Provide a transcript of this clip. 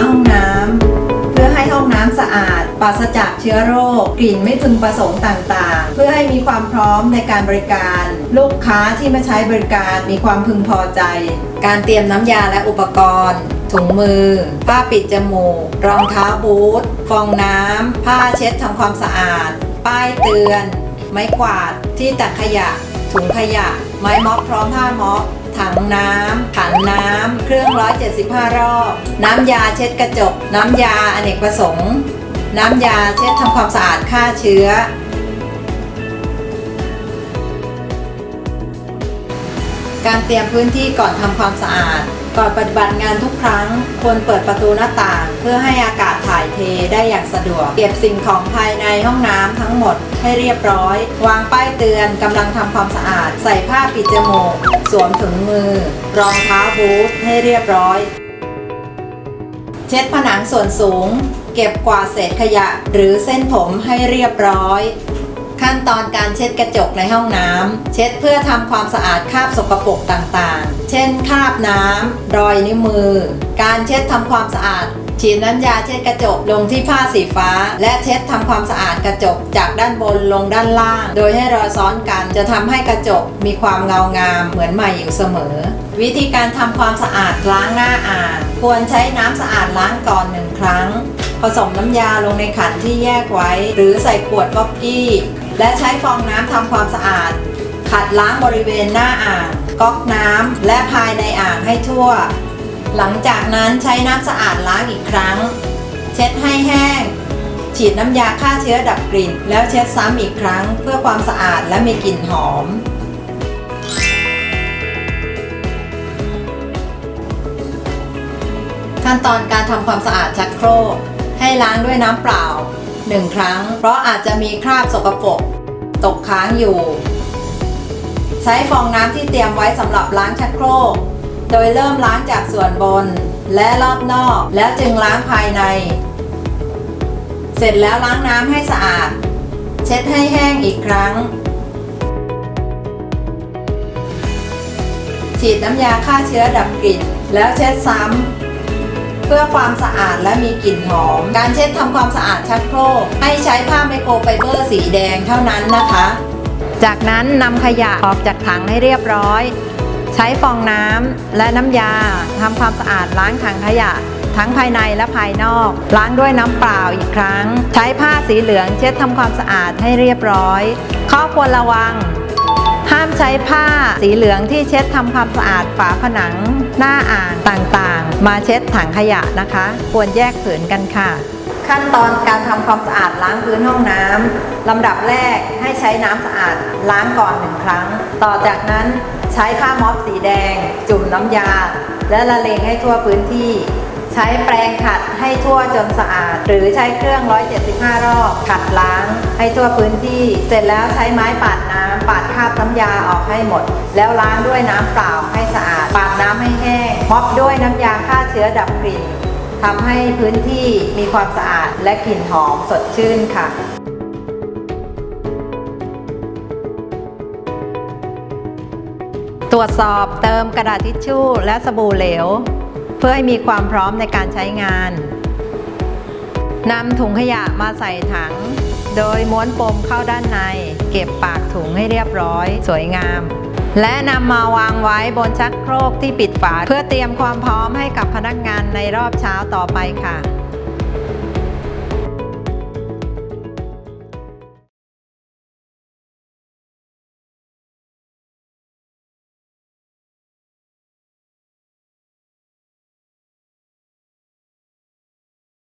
องน้ำ เพื่อให้ห้องน้ำสะอาด ปราศจากเชื้อโรค กลิ่นไม่พึงประสงค์ต่างๆ เพื่อให้มีความพร้อมในการบริการ ลูกค้าที่มาใช้บริการมีความพึงพอใจ การเตรียมน้ำยาและอุปกรณ์ถุงมือ ผ้าปิดจมูก รองเท้าบูท ฟองน้ำ ผ้าเช็ดทำความสะอาด ป้ายเตือน ไม้กวาด ที่ตักขยะ ถุงขยะ ไม้ม็อบพร้อมผ้าม็อบ ถังน้ำขันน้ำเครื่อง 175 รอบ น้ำยาเช็ดกระจก น้ำยาอเนกประสงค์ น้ำยาเช็ดทำความสะอาดฆ่าเชื้อ การเตรียมพื้นที่ก่อนทำความสะอาด ก่อนปฏิบัติงานทุกครั้งควรเปิดประตูหน้าต่าง เพื่อให้อากาศถ่ายเทได้อย่างสะดวก เก็บสิ่งของภายในห้องน้ำทั้งหมดให้เรียบร้อย วางป้ายเตือนกำลังทำความสะอาด ใส่ผ้าปิดจมูก สวมถุงมือ รองเท้าบูทให้เรียบร้อย เช็ดผนังส่วนสูง เก็บกวาดเศษขยะหรือเส้นผมให้เรียบร้อย ขั้นตอนการเช็ดกระจกในห้องน้ำ เช็ดเพื่อทำความสะอาดคราบสกปรกต่างๆ เช่นคราบน้ำรอยนิ้วมือ การเช็ดทำความสะอาดฉีดน้ำยาเช็ดกระจกลงที่ผ้าสีฟ้า และเช็ดทำความสะอาดกระจกจากด้านบนลงด้านล่าง โดยให้รอยซ้อนกันจะทำให้กระจกมีความเงางามเหมือนใหม่อยู่เสมอ วิธีการทำความสะอาดล้างหน้าอ่างควรใช้น้ำสะอาดล้างก่อนหนึ่งครั้ง ผสมน้ำยาลงในขันที่แยกไว้ หรือใส่ขวดก๊อกกี้ และใช้ฟองน้ำทำความสะอาด ขัดล้างบริเวณหน้าอ่างก๊อกน้ำและภายในอ่างให้ทั่ว หลังจากนั้นใช้น้ำสะอาดล้างอีกครั้ง เช็ดให้แห้ง ฉีดน้ำยาฆ่าเชื้อดับกลิ่น แล้วเช็ดซ้ำอีกครั้ง เพื่อความสะอาดและมีกลิ่นหอม ขั้นตอนการทำความสะอาดชักโครกให้ล้างด้วยน้ำเปล่า 1 ครั้ง เพราะอาจจะมีคราบสกปรกตกค้างอยู่ ใช้ฟองน้ำที่เตรียมไว้สำหรับล้างชักโครก โดยเริ่มล้างจากส่วนบนและรอบนอก แล้วจึงล้างภายใน เสร็จแล้วล้างน้ำให้สะอาด เช็ดให้แห้งอีกครั้ง ฉีดน้ำยาฆ่าเชื้อดับกลิ่น แล้วเช็ดซ้ำ เพื่อความสะอาดและมีกลิ่นหอม การเช็ดทำความสะอาดชักโครกให้ใช้ผ้าไมโครไฟเบอร์สีแดงเท่านั้นนะคะ จากนั้นนำขยะออกจากถังให้เรียบร้อย ใช้ฟองน้ำและน้ำยาทำความสะอาดล้างถังขยะ ทั้งภายในและภายนอก ล้างด้วยน้ำเปล่าอีกครั้ง ใช้ผ้าสีเหลืองเช็ดทำความสะอาดให้เรียบร้อย ข้อควรระวังามใช้ผ้าสีเหลืองที่เช็ดทำความสะอาดฝาผนัง หน้าอ่างต่างๆ มาเช็ดถังขยะนะคะ ควรแยกผืนกันค่ะ ขั้นตอนการทำความสะอาดล้างพื้นห้องน้ำลำดับแรกให้ใช้น้ำสะอาดล้างก่อนหนึ่งครั้ง ต่อจากนั้นใช้ผ้าม็อบสีแดง จุ่มน้ำยา และละเลงให้ทั่วพื้นที่ ใช้แปรงขัดให้ทั่วจนสะอาด หรือใช้เครื่อง 175 รอบ ขัดล้างให้ทั่วพื้นที่ เสร็จแล้วใช้ไม้ปาดน้ำปาดคราบน้ำยาออกให้หมด แล้วล้างด้วยน้ำเปล่าให้สะอาด ปาดน้ำให้แห้งม็อบด้วยน้ำยาฆ่าเชื้อดับกลิ่นทำให้พื้นที่มีความสะอาดและกลิ่นหอมสดชื่นค่ะตรวจสอบเติมกระดาษทิชชู่และสบู่เหลว พื่อให้มีความพร้อมในการใช้งานนำถุงขยะมาใส่ถัง โดยม้วนปมเข้าด้านใน เก็บปากถุงให้เรียบร้อย สวยงาม และนำมาวางไว้บนชักโครกที่ปิดฝาเพื่อเตรียมความพร้อมให้กับพนักงานในรอบเช้าต่อไปค่ะ